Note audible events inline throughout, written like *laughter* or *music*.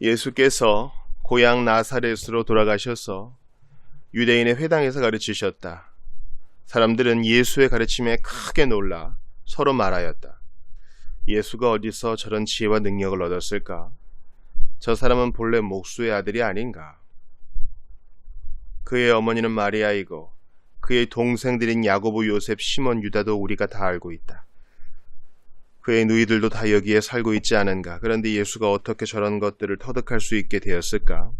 예수께서 고향 나사렛으로 돌아가셔서 유대인의 회당에서 가르치셨다. 사람들은 예수의 가르침에 크게 놀라 서로 말하였다. 예수가 어디서 저런 지혜와 능력을 얻었을까? 저 사람은 본래 목수의 아들이 아닌가? 그의 어머니는 마리아이고 그의 동생들인 야고보, 요셉, 시몬, 유다도 우리가 다 알고 있다. 그의 누이들도 다 여기에 살고 있지 않은가? 그런데 예수가 어떻게 저런 것들을 터득할 수 있게 되었을까?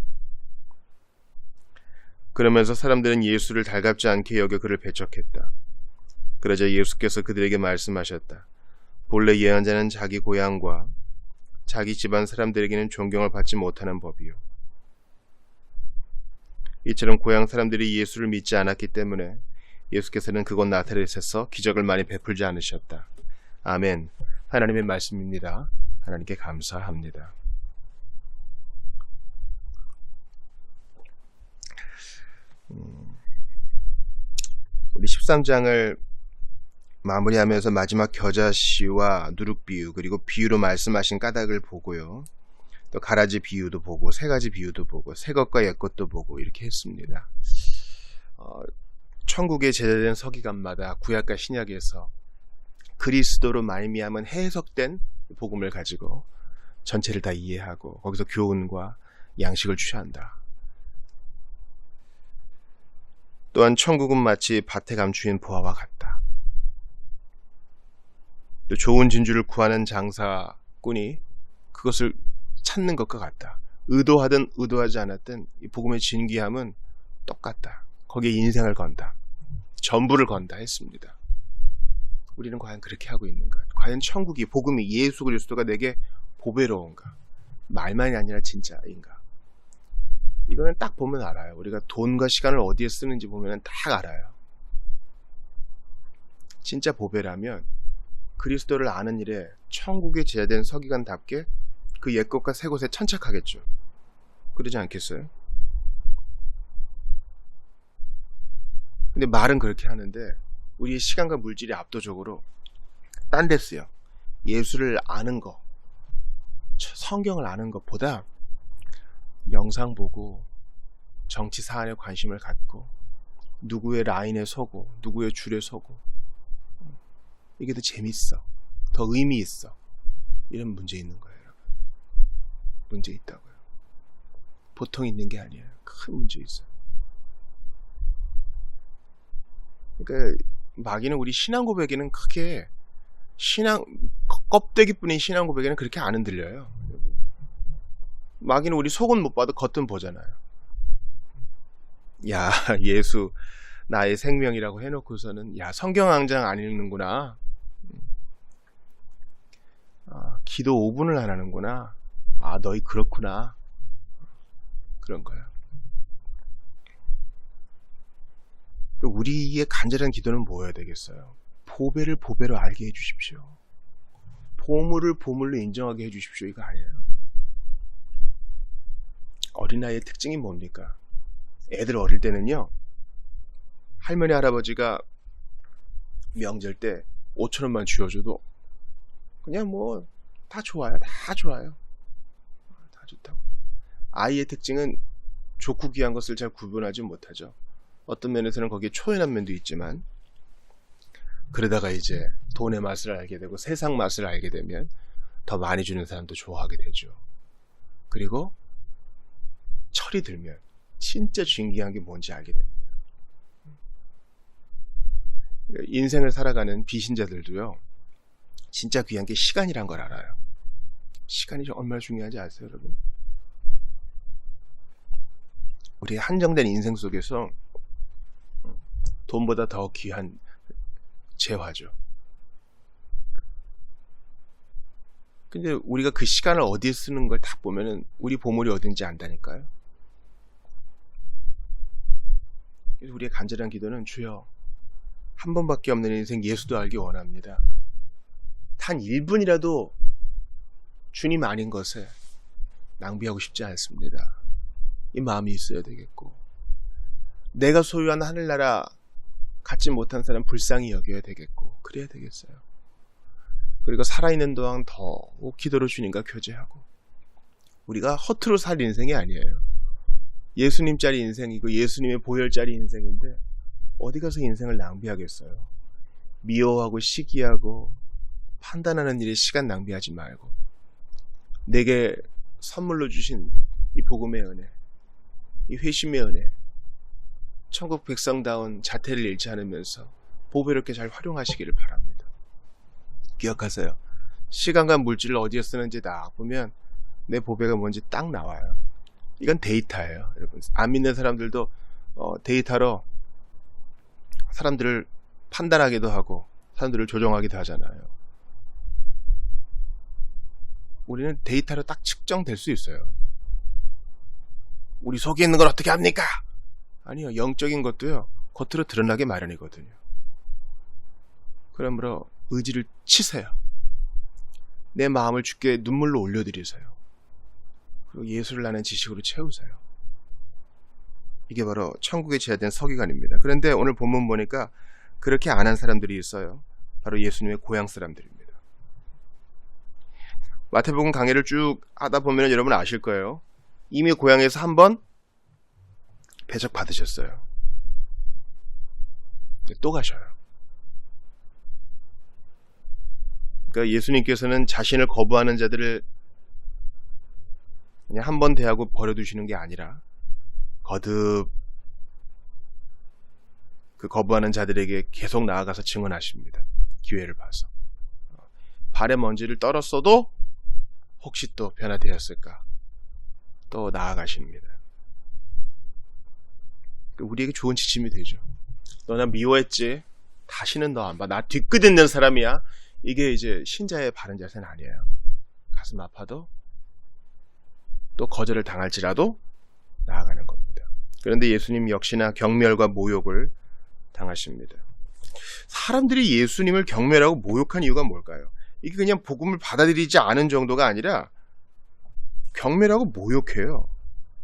그러면서 사람들은 예수를 달갑지 않게 여겨 그를 배척했다. 그러자 예수께서 그들에게 말씀하셨다. 본래 예언자는 자기 고향과 자기 집안 사람들에게는 존경을 받지 못하는 법이요. 이처럼 고향 사람들이 예수를 믿지 않았기 때문에 예수께서는 그곳 나타렛에서 기적을 많이 베풀지 않으셨다. 아멘. 하나님의 말씀입니다. 하나님께 감사합니다. 음, 우리 13장을 마무리하면서 마지막 겨자씨와 누룩 비유 그리고 비유로 말씀하신 까닭을 보고요. 또 가라지 비유도 보고 세 가지 비유도 보고 새 것과 옛 것도 보고 이렇게 했습니다. 어, 천국에 제대된 서기관마다 구약과 신약에서 그리스도로 말미암은 해석된 복음을 가지고 전체를 다 이해하고 거기서 교훈과 양식을 취한다. 또한 천국은 마치 밭에 감추인 보화와 같다. 또 좋은 진주를 구하는 장사꾼이 그것을 찾는 것과 같다. 의도하든 의도하지 않았든 이 복음의 진귀함은 똑같다. 거기에 인생을 건다. 전부를 건다 했습니다. 우리는 과연 그렇게 하고 있는가? 과연 천국이 복음이 예수 그리스도가 내게 보배로운가? 말만이 아니라 진짜인가? 이거는 딱 보면 알아요. 우리가 돈과 시간을 어디에 쓰는지 보면 딱 알아요. 진짜 보배라면 그리스도를 아는 일에 천국에 제된 서기관답게 그 옛 것과 새 것에 천착하겠죠. 그러지 않겠어요? 근데 말은 그렇게 하는데 우리의 시간과 물질이 압도적으로 딴 데 쓰여. 예수를 아는 거, 성경을 아는 것보다 영상 보고 정치 사안에 관심을 갖고 누구의 라인에 서고 누구의 줄에 서고 이게 더 재밌어. 더 의미 있어. 이런 문제 있는 거예요. 문제 있다고요. 보통 있는 게 아니에요. 큰 문제 있어요. 그러니까 마귀는 우리 신앙 고백에는 크게 신앙 껍데기뿐인 신앙 고백에는 그렇게 안 흔들려요. 마귀는 우리 속은 못 봐도 겉은 보잖아요. 야 *laughs* 예수 나의 생명이라고 해놓고서는 야 성경 한 장 안 읽는구나. 아, 기도 5분을 안 하는구나. 아 너희 그렇구나. 그런 거야. 우리의 간절한 기도는 뭐여야 되겠어요? 보배를 보배로 알게 해주십시오. 보물을 보물로 인정하게 해주십시오. 이거 아니에요. 어린아이의 특징이 뭡니까? 애들 어릴 때는요, 할머니, 할아버지가 명절 때 5천원만 쥐어줘도 그냥 뭐 다 좋아요. 다 좋아요. 다 좋다고. 아이의 특징은 좋고 귀한 것을 잘 구분하지 못하죠. 어떤 면에서는 거기에 초연한 면도 있지만 그러다가 이제 돈의 맛을 알게 되고 세상 맛을 알게 되면 더 많이 주는 사람도 좋아하게 되죠. 그리고 철이 들면 진짜 중요한 게 뭔지 알게 됩니다. 인생을 살아가는 비신자들도요, 진짜 귀한 게 시간이란 걸 알아요. 시간이 얼마나 중요한지 아세요, 여러분? 우리 한정된 인생 속에서 돈보다 더 귀한 재화죠. 근데 우리가 그 시간을 어디에 쓰는 걸 딱 보면은 우리 보물이 어딘지 안다니까요. 그래서 우리의 간절한 기도는 주여 한 번밖에 없는 인생 예수도 알기 원합니다. 단 1분이라도 주님 아닌 것에 낭비하고 싶지 않습니다. 이 마음이 있어야 되겠고 내가 소유한 하늘나라 갖지 못한 사람 불쌍히 여겨야 되겠고 그래야 되겠어요. 그리고 살아있는 동안 더 기도로 주님과 교제하고 우리가 허투루 살 인생이 아니에요. 예수님 짜리 인생이고 예수님의 보혈 짜리 인생인데 어디 가서 인생을 낭비하겠어요. 미워하고 시기하고 판단하는 일에 시간 낭비하지 말고 내게 선물로 주신 이 복음의 은혜, 이 회심의 은혜, 천국 백성다운 자태를 잃지 않으면서 보배롭게 잘 활용하시기를 바랍니다. 기억하세요. 시간과 물질을 어디에 쓰는지 딱 보면 내 보배가 뭔지 딱 나와요. 이건 데이터예요, 여러분. 안 믿는 사람들도 어, 데이터로 사람들을 판단하기도 하고 사람들을 조종하기도 하잖아요. 우리는 데이터로 딱 측정될 수 있어요. 우리 속에 있는 걸 어떻게 합니까? 아니요, 영적인 것도요, 겉으로 드러나게 마련이거든요. 그러므로 의지를 치세요. 내 마음을 주께 눈물로 올려드리세요. 그리고 예수를 아는 지식으로 채우세요. 이게 바로 천국에 제하된 서기관입니다. 그런데 오늘 본문 보니까 그렇게 안 한 사람들이 있어요. 바로 예수님의 고향 사람들입니다. 마태복음 강해를 쭉 하다 보면 여러분 아실 거예요. 이미 고향에서 한 번 배적 받으셨어요. 또 가셔요. 그러니까 예수님께서는 자신을 거부하는 자들을 그냥 한 번 대하고 버려두시는 게 아니라 거듭 그 거부하는 자들에게 계속 나아가서 증언하십니다. 기회를 봐서. 발에 먼지를 떨었어도 혹시 또 변화되었을까? 또 나아가십니다. 그 우리에게 좋은 지침이 되죠. 너나 미워했지? 다시는 너 안 봐. 나 뒤끝 있는 사람이야. 이게 이제 신자의 바른 자세는 아니에요. 가슴 아파도 또 거절을 당할지라도 나아가는 겁니다. 그런데 예수님 역시나 경멸과 모욕을 당하십니다. 사람들이 예수님을 경멸하고 모욕한 이유가 뭘까요? 이게 그냥 복음을 받아들이지 않은 정도가 아니라 경멸하고 모욕해요.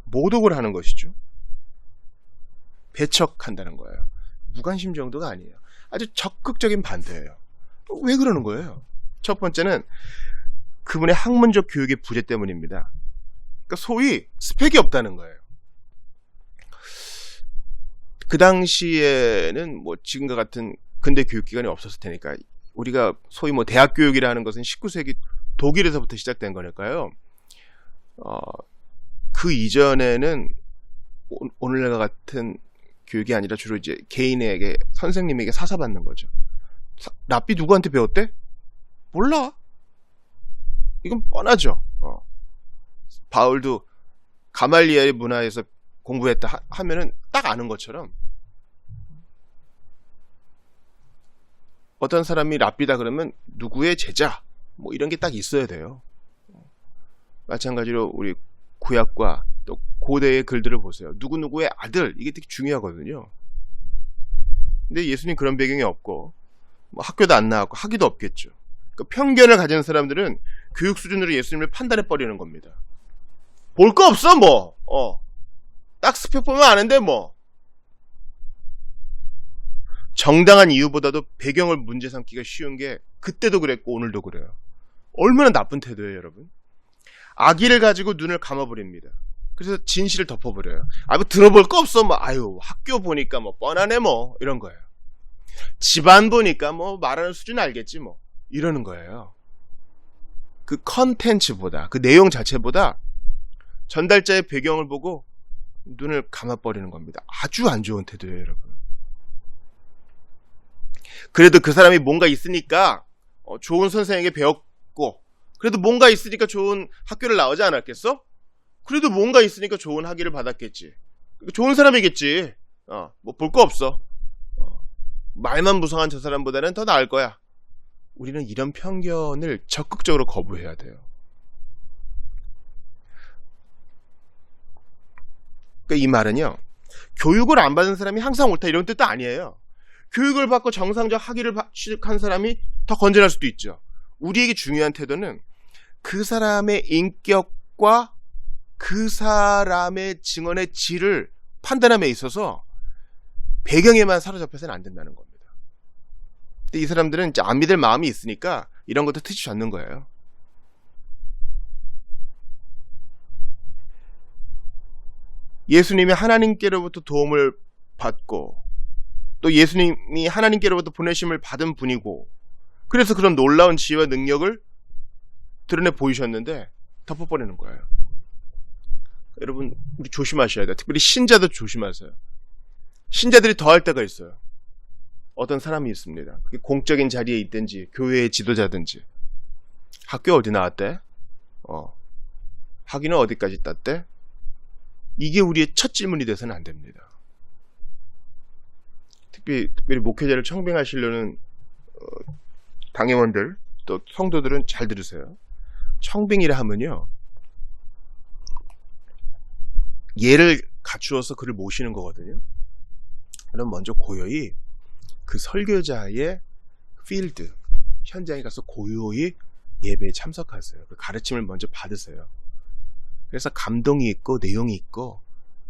모독을 하는 것이죠. 배척한다는 거예요. 무관심 정도가 아니에요. 아주 적극적인 반대예요. 왜 그러는 거예요? 첫 번째는 그분의 학문적 교육의 부재 때문입니다. 그러니까 소위 스펙이 없다는 거예요. 그 당시에는 뭐 지금과 같은 근대 교육기관이 없었을 테니까 우리가 소위 뭐 대학 교육이라는 것은 19세기 독일에서부터 시작된 거니까요. 어, 그 이전에는 오- 오늘날 같은 교육이 아니라 주로 이제 개인에게 선생님에게 사사받는 거죠. 사- 랍비 누구한테 배웠대? 몰라. 이건 뻔하죠. 어. 바울도 가말리엘의 문화에서 공부했다 하- 하면은 딱 아는 것처럼 어떤 사람이 랍비다 그러면 누구의 제자 뭐 이런 게 딱 있어야 돼요. 마찬가지로 우리 구약과 또 고대의 글들을 보세요. 누구 누구의 아들 이게 되게 중요하거든요. 근데 예수님 그런 배경이 없고 뭐 학교도 안 나왔고 학위도 없겠죠. 그 편견을 가진 사람들은 교육 수준으로 예수님을 판단해 버리는 겁니다. 볼 거 없어 뭐. 어. 딱 스펙 보면 아는데 뭐. 정당한 이유보다도 배경을 문제 삼기가 쉬운 게 그때도 그랬고 오늘도 그래요. 얼마나 나쁜 태도예요, 여러분. 악의를 가지고 눈을 감아버립니다. 그래서 진실을 덮어버려요. 아, 뭐 들어볼 거 없어. 뭐, 아유, 학교 보니까 뭐, 뻔하네 뭐, 이런 거예요. 집안 보니까 뭐, 말하는 수준 알겠지 뭐, 이러는 거예요. 그 컨텐츠보다, 그 내용 자체보다 전달자의 배경을 보고 눈을 감아버리는 겁니다. 아주 안 좋은 태도예요, 여러분. 그래도 그 사람이 뭔가 있으니까 어, 좋은 선생에게 배웠고 그래도 뭔가 있으니까 좋은 학교를 나오지 않았겠어? 그래도 뭔가 있으니까 좋은 학위를 받았겠지. 그러니까 좋은 사람이겠지. 어, 뭐 볼 거 없어. 어, 말만 무성한 저 사람보다는 더 나을 거야. 우리는 이런 편견을 적극적으로 거부해야 돼요. 그러니까 이 말은요. 교육을 안 받은 사람이 항상 옳다 이런 뜻도 아니에요. 교육을 받고 정상적 학위를 바- 취득한 사람이 더 건전할 수도 있죠. 우리에게 중요한 태도는 그 사람의 인격과 그 사람의 증언의 질을 판단함에 있어서 배경에만 사로잡혀서는 안 된다는 겁니다. 근데 이 사람들은 이제 안 믿을 마음이 있으니까 이런 것도 트집지 않는 거예요. 예수님이 하나님께로부터 도움을 받고 또 예수님이 하나님께로부터 보내심을 받은 분이고 그래서 그런 놀라운 지혜와 능력을 드러내 보이셨는데 덮어버리는 거예요. 여러분 우리 조심하셔야 돼요. 특별히 신자도 조심하세요. 신자들이 더할 때가 있어요. 어떤 사람이 있습니다. 그게 공적인 자리에 있든지 교회의 지도자든지 학교 어디 나왔대? 어. 학위는 어디까지 땄대? 이게 우리의 첫 질문이 돼서는 안 됩니다. 특별히, 특별히 목회자를 청빙하시려는 어, 당회원들 또 성도들은 잘 들으세요. 청빙이라 하면요. 예를 갖추어서 그를 모시는 거거든요. 그럼 먼저 고요히 그 설교자의 필드 현장에 가서 고요히 예배에 참석하세요. 그 가르침을 먼저 받으세요. 그래서 감동이 있고 내용이 있고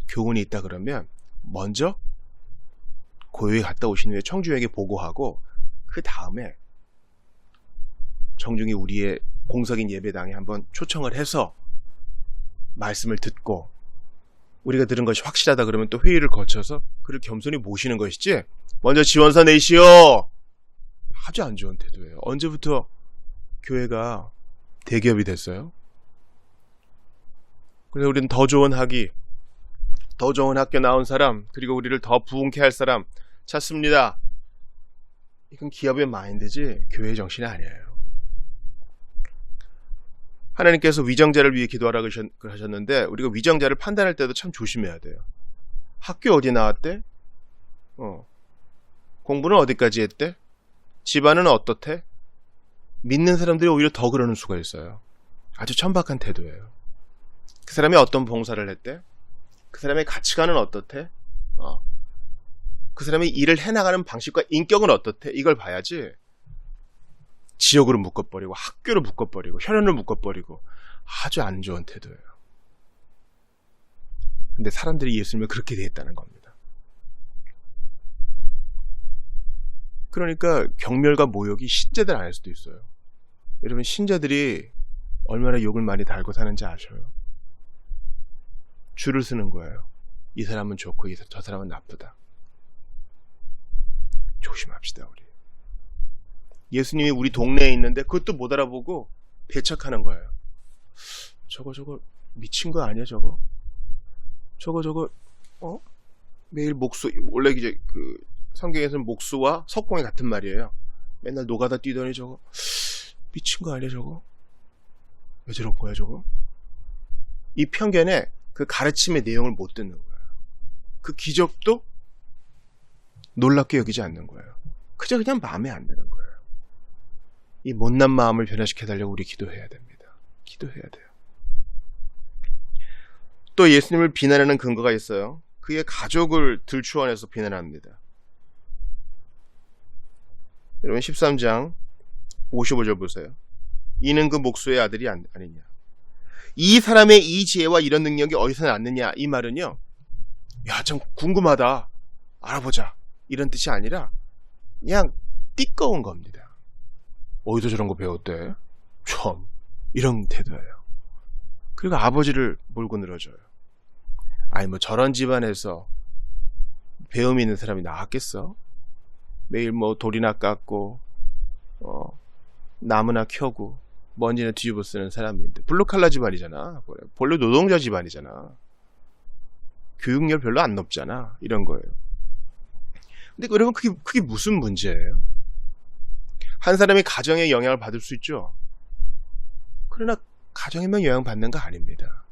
교훈이 있다 그러면 먼저 고요히 갔다 오신 후에 청주에게 보고하고 그 다음에 정중히 우리의 공석인 예배당에 한번 초청을 해서 말씀을 듣고 우리가 들은 것이 확실하다 그러면 또 회의를 거쳐서 그를 겸손히 모시는 것이지 먼저 지원서 내시오 아주 안 좋은 태도예요. 언제부터 교회가 대기업이 됐어요? 그래서 우리는 더 좋은 학위, 더 좋은 학교 나온 사람, 그리고 우리를 더 부흥케 할 사람 찾습니다. 이건 기업의 마인드지 교회의 정신이 아니에요. 하나님께서 위정자를 위해 기도하라 하셨는데 우리가 위정자를 판단할 때도 참 조심해야 돼요. 학교 어디 나왔대? 어. 공부는 어디까지 했대? 집안은 어떻대? 믿는 사람들이 오히려 더 그러는 수가 있어요. 아주 천박한 태도예요. 그 사람이 어떤 봉사를 했대? 그 사람의 가치관은 어떻대? 어. 그 사람이 일을 해나가는 방식과 인격은 어떻대? 이걸 봐야지. 지역으로 묶어버리고 학교로 묶어버리고 혈연을 묶어버리고 아주 안 좋은 태도예요. 근데 사람들이 예수님을 그렇게 대했다는 겁니다. 그러니까 경멸과 모욕이 신자들 안에 서도 있어요. 여러분 신자들이 얼마나 욕을 많이 달고 사는지 아셔요. 줄을 쓰는 거예요. 이 사람은 좋고 저 사람은 나쁘다. 조심합시다 우리. 예수님이 우리 동네에 있는데 그것도 못 알아보고 배척하는 거예요. 저거 저거 미친 거 아니야 저거? 저거 저거 어? 매일 목수 원래 이제 그 성경에서는 목수와 석공이 같은 말이에요. 맨날 노가다 뛰더니 저거 미친 거 아니야 저거? 왜 저런 거야 저거? 이 편견에 그 가르침의 내용을 못 듣는 거예요. 그 기적도 놀랍게 여기지 않는 거예요. 그저 그냥 마음에 안 드는 거예요. 이 못난 마음을 변화시켜 달라고 우리 기도해야 됩니다. 기도해야 돼요. 또 예수님을 비난하는 근거가 있어요. 그의 가족을 들추어내서 비난합니다. 여러분 13장 55절 보세요. 이는 그 목수의 아들이 아니냐. 이 사람의 이 지혜와 이런 능력이 어디서 났느냐. 이 말은요. 야, 참 궁금하다. 알아보자. 이런 뜻이 아니라 그냥 띠꺼운 겁니다. 어디서 저런 거 배웠대? 참 이런 태도예요. 그리고 아버지를 몰고 늘어져요. 아니 뭐 저런 집안에서 배움이 있는 사람이 나왔겠어? 매일 뭐 돌이나 깎고 어, 나무나 켜고 먼지나 뒤집어 쓰는 사람인데 블루칼라 집안이잖아. 본래 노동자 집안이잖아. 교육열 별로 안 높잖아. 이런 거예요. 근데 여러분 그게 그게 무슨 문제예요? 한 사람이 가정에 영향을 받을 수 있죠. 그러나 가정에만 영향받는 거 아닙니다.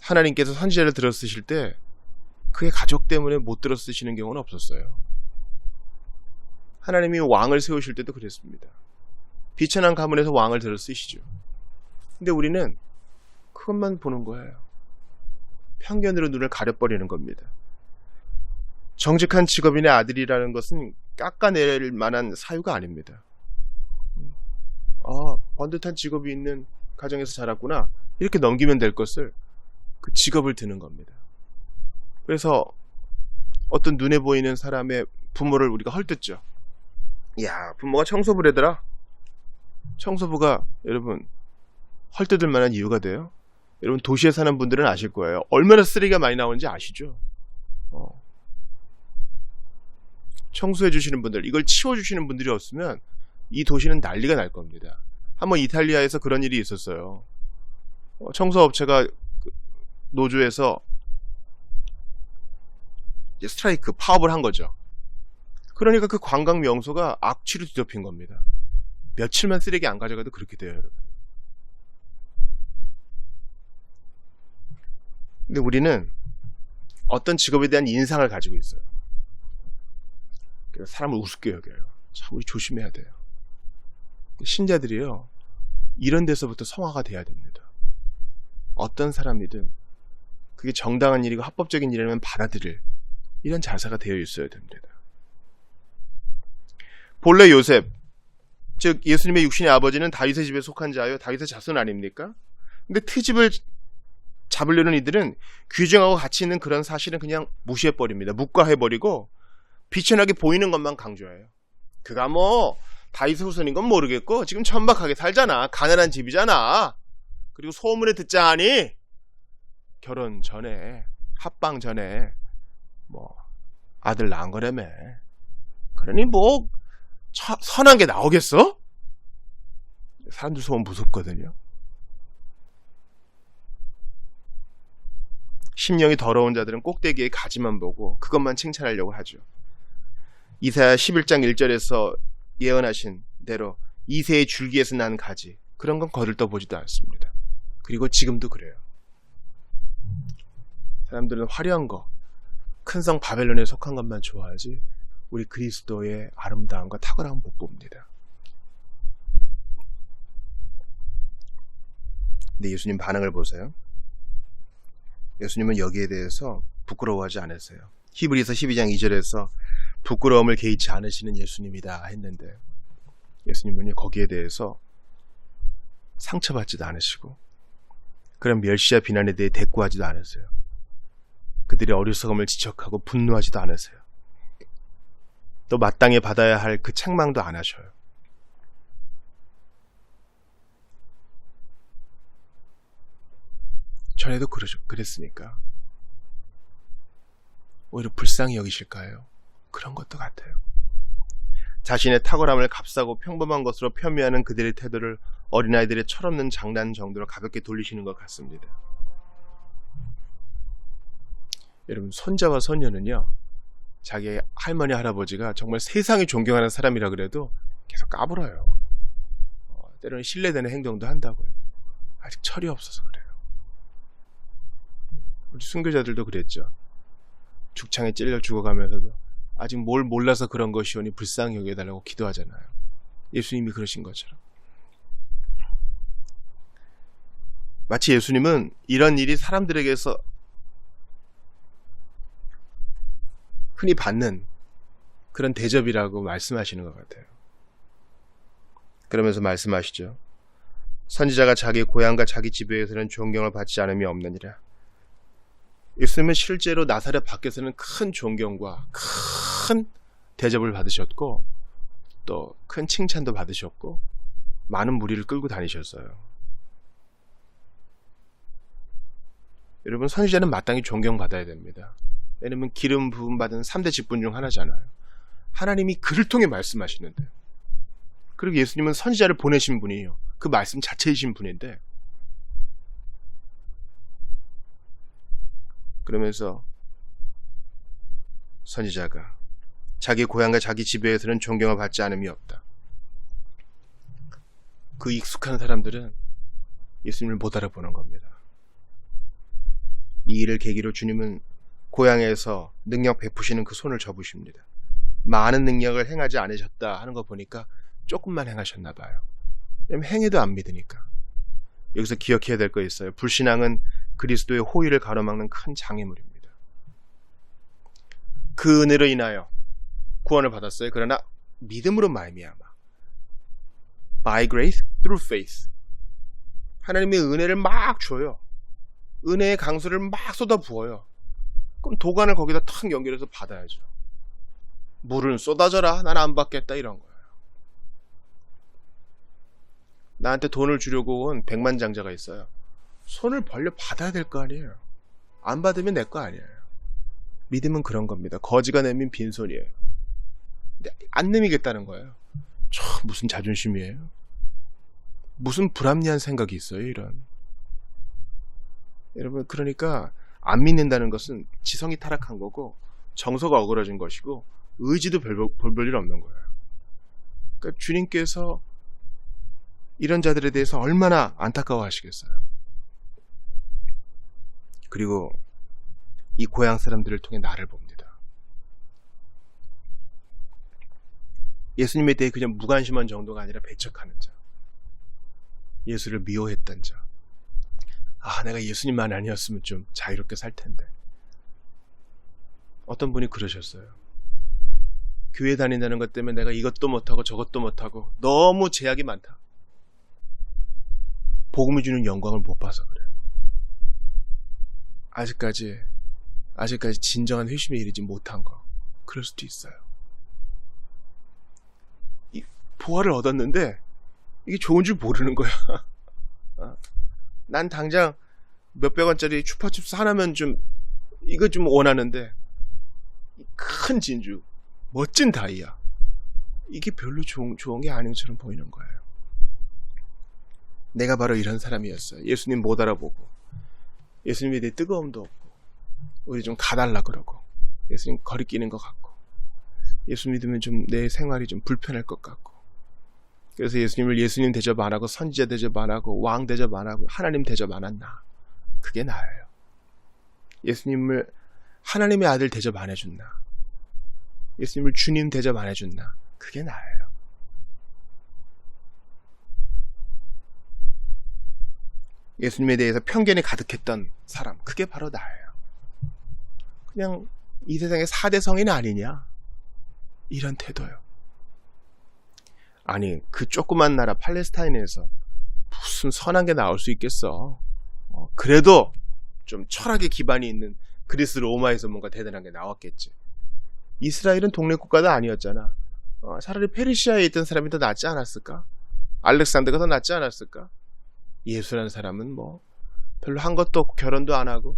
하나님께서 선지자를 들어 쓰실 때 그의 가족 때문에 못 들어 쓰시는 경우는 없었어요. 하나님이 왕을 세우실 때도 그랬습니다. 비천한 가문에서 왕을 들어 쓰시죠. 근데 우리는 그것만 보는 거예요. 편견으로 눈을 가려버리는 겁니다. 정직한 직업인의 아들이라는 것은 깎아낼 만한 사유가 아닙니다. 아, 번듯한 직업이 있는 가정에서 자랐구나. 이렇게 넘기면 될 것을 그 직업을 드는 겁니다. 그래서 어떤 눈에 보이는 사람의 부모를 우리가 헐뜯죠. 야, 부모가 청소부를 하더라. 청소부가 여러분 헐뜯을 만한 이유가 돼요? 여러분 도시에 사는 분들은 아실 거예요. 얼마나 쓰레기가 많이 나오는지 아시죠? 어. 청소해 주시는 분들, 이걸 치워 주시는 분들이 없으면 이 도시는 난리가 날 겁니다. 한번 이탈리아에서 그런 일이 있었어요. 어, 청소업체가 그 노조에서 스트라이크, 파업을 한 거죠. 그러니까 그 관광 명소가 악취로 뒤덮인 겁니다. 며칠만 쓰레기 안 가져가도 그렇게 돼요. 근데 우리는 어떤 직업에 대한 인상을 가지고 있어요. 사람을 우습게 여겨요. 참 우리 조심해야 돼요. 신자들이요. 이런 데서부터 성화가 돼야 됩니다. 어떤 사람이든 그게 정당한 일이고 합법적인 일이라면 받아들일 이런 자세가 되어 있어야 됩니다. 본래 요셉, 즉 예수님의 육신의 아버지는 다윗의 집에 속한 자요 다윗의 자손 아닙니까? 근데 트집을 잡으려는 이들은 규정하고 같이 있는 그런 사실은 그냥 무시해버립니다. 묵과해버리고 비천하게 보이는 것만 강조해요. 그가 뭐 다윗 후손인 건 모르겠고 지금 천박하게 살잖아. 가난한 집이잖아. 그리고 소문에 듣자 하니 결혼 전에 합방 전에 뭐 아들 낳은 거라며. 그러니 뭐 처- 선한 게 나오겠어? 사람들 소문 무섭거든요. 심령이 더러운 자들은 꼭대기에 가지만 보고 그것만 칭찬하려고 하죠. 이사야 11장 1절에서 예언하신 대로 이새의 줄기에서 난 가지 그런 건 거들떠 보지도 않습니다. 그리고 지금도 그래요. 사람들은 화려한 거, 큰 성 바벨론에 속한 것만 좋아하지 우리 그리스도의 아름다움과 탁월함 못 봅니다. 근데 예수님 반응을 보세요. 예수님은 여기에 대해서 부끄러워하지 않으세요. 히브리서 12장 2절에서 부끄러움을 개의치 않으시는 예수님이다 했는데 예수님은 거기에 대해서 상처받지도 않으시고 그런 멸시와 비난에 대해 대꾸하지도 않으세요. 그들의 어리석음을 지적하고 분노하지도 않으세요. 또 마땅히 받아야 할 그 책망도 안 하셔요. 전에도 그러죠. 그랬으니까. 오히려 불쌍히 여기실까요? 그런 것도 같아요. 자신의 탁월함을 값싸고 평범한 것으로 폄훼하는 그들의 태도를 어린아이들의 철없는 장난 정도로 가볍게 돌리시는 것 같습니다. 여러분, 손자와 손녀는요, 자기 할머니, 할아버지가 정말 세상이 존경하는 사람이라 그래도 계속 까불어요. 어, 때로는 신뢰되는 행동도 한다고요. 아직 철이 없어서 그래요. 우리 순교자들도 그랬죠. 죽창에 찔려 죽어가면서도 아직 뭘 몰라서 그런 것이오니 불쌍히 여겨달라고 기도하잖아요. 예수님이 그러신 것처럼. 마치 예수님은 이런 일이 사람들에게서 흔히 받는 그런 대접이라고 말씀하시는 것 같아요. 그러면서 말씀하시죠. 선지자가 자기 고향과 자기 집에서는 존경을 받지 않음이 없느니라. 예수님은 실제로 나사렛 밖에서는 큰 존경과 큰 대접을 받으셨고 또 큰 칭찬도 받으셨고 많은 무리를 끌고 다니셨어요. 여러분 선지자는 마땅히 존경받아야 됩니다. 왜냐면 기름 부음 받은 3대 직분 중 하나잖아요. 하나님이 그를 통해 말씀하시는데 그리고 예수님은 선지자를 보내신 분이에요. 그 말씀 자체이신 분인데 그러면서 선지자가 자기 고향과 자기 집에서는 존경을 받지 않음이 없다. 그 익숙한 사람들은 예수님을 못 알아보는 겁니다. 이 일을 계기로 주님은 고향에서 능력 베푸시는 그 손을 접으십니다. 많은 능력을 행하지 않으셨다 하는 거 보니까 조금만 행하셨나 봐요. 행해도 안 믿으니까. 여기서 기억해야 될 거 있어요. 불신앙은 그리스도의 호의를 가로막는 큰 장애물입니다. 그 은혜로 인하여 구원을 받았어요. 그러나 믿음으로 말미암아 by grace through faith 하나님의 은혜를 막 줘요. 은혜의 강수를 막 쏟아 부어요. 그럼 도관을 거기다 탁 연결해서 받아야죠. 물은 쏟아져라. 난 안 받겠다 이런 거예요. 나한테 돈을 주려고 온 백만장자가 있어요. 손을 벌려 받아야 될 거 아니에요. 안 받으면 내 거 아니에요. 믿음은 그런 겁니다. 거지가 내민 빈손이에요. 근데 안 내미겠다는 거예요. 저 무슨 자존심이에요? 무슨 불합리한 생각이 있어요, 이런. 여러분, 그러니까 안 믿는다는 것은 지성이 타락한 거고 정서가 어그러진 것이고 의지도 별, 볼일 없는 거예요. 그러니까 주님께서 이런 자들에 대해서 얼마나 안타까워 하시겠어요. 그리고 이 고향 사람들을 통해 나를 봅니다. 예수님에 대해 그냥 무관심한 정도가 아니라 배척하는 자. 예수를 미워했던 자. 아, 내가 예수님만 아니었으면 좀 자유롭게 살 텐데. 어떤 분이 그러셨어요. 교회 다닌다는 것 때문에 내가 이것도 못하고 저것도 못하고 너무 제약이 많다. 복음이 주는 영광을 못 봐서 그래. 아직까지, 아직까지 진정한 회심에 이르지 못한 거. 그럴 수도 있어요. 이 보화를 얻었는데, 이게 좋은 줄 모르는 거야. *laughs* 어? 난 당장 몇백 원짜리 추파춥스 하나면 좀, 이거 좀 원하는데, 큰 진주, 멋진 다이아. 이게 별로 좋은, 좋은 게 아닌 것처럼 보이는 거예요. 내가 바로 이런 사람이었어요. 예수님 못 알아보고. 예수님에 대해 뜨거움도 없고. 우리 좀 가달라 그러고. 예수님 거리끼는 것 같고. 예수 믿으면 좀 내 생활이 좀 불편할 것 같고. 그래서 예수님을 예수님 대접 안 하고 선지자 대접 안 하고 왕 대접 안 하고 하나님 대접 안 한다. 그게 나예요. 예수님을 하나님의 아들 대접 안 해준다. 예수님을 주님 대접 안 해준다. 그게 나예요. 예수님에 대해서 편견이 가득했던 사람, 그게 바로 나예요. 그냥 이 세상의 4대 성인 아니냐? 이런 태도요. 아니, 그 조그만 나라 팔레스타인에서 무슨 선한 게 나올 수 있겠어. 어, 그래도 좀 철학의 기반이 있는 그리스 로마에서 뭔가 대단한 게 나왔겠지. 이스라엘은 동네 국가도 아니었잖아. 어, 차라리 페르시아에 있던 사람이 더 낫지 않았을까? 알렉산더가 더 낫지 않았을까? 예수라는 사람은 뭐 별로 한 것도 없고 결혼도 안 하고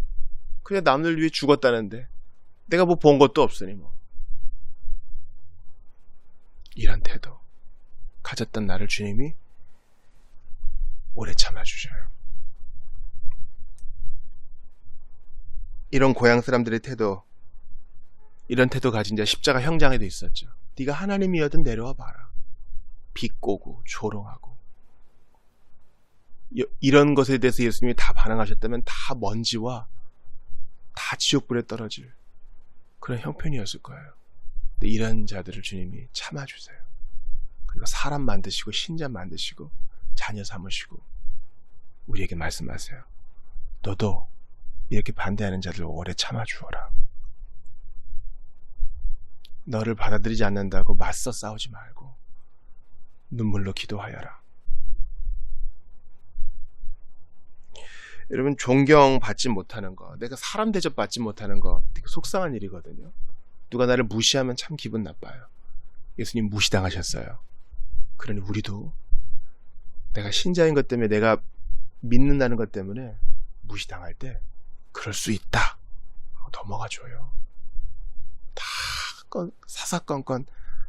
그냥 남들 위해 죽었다는데 내가 뭐 본 것도 없으니 뭐 이런 태도 가졌던 나를 주님이 오래 참아주셔요. 이런 고향 사람들의 태도 이런 태도 가진 자 십자가 형장에도 있었죠. 네가 하나님이어든 내려와 봐라. 비꼬고 조롱하고 이런 것에 대해서 예수님이 다 반응하셨다면 다 먼지와 다 지옥불에 떨어질 그런 형편이었을 거예요. 이런 자들을 주님이 참아주세요. 그리고 사람 만드시고 신자 만드시고 자녀 삼으시고 우리에게 말씀하세요. 너도 이렇게 반대하는 자들 오래 참아주어라. 너를 받아들이지 않는다고 맞서 싸우지 말고 눈물로 기도하여라. 여러분 존경받지 못하는 거, 내가 사람 대접 받지 못하는 거 되게 속상한 일이거든요. 누가 나를 무시하면 참 기분 나빠요. 예수님 무시당하셨어요. 그러니 우리도 내가 신자인 것 때문에 내가 믿는다는 것 때문에 무시당할 때 그럴 수 있다. 넘어가 줘요. 다 사사건건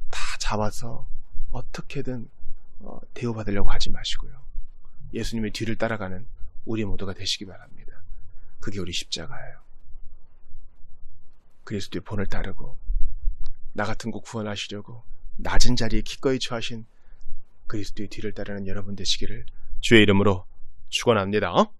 다 잡아서 어떻게든 어, 대우받으려고 하지 마시고요. 예수님의 뒤를 따라가는 우리 모두가 되시기 바랍니다. 그게 우리 십자가예요. 그리스도의 본을 따르고 나 같은 곳 구원하시려고 낮은 자리에 기꺼이 처하신 그리스도의 뒤를 따르는 여러분 되시기를 주의 이름으로 축원합니다.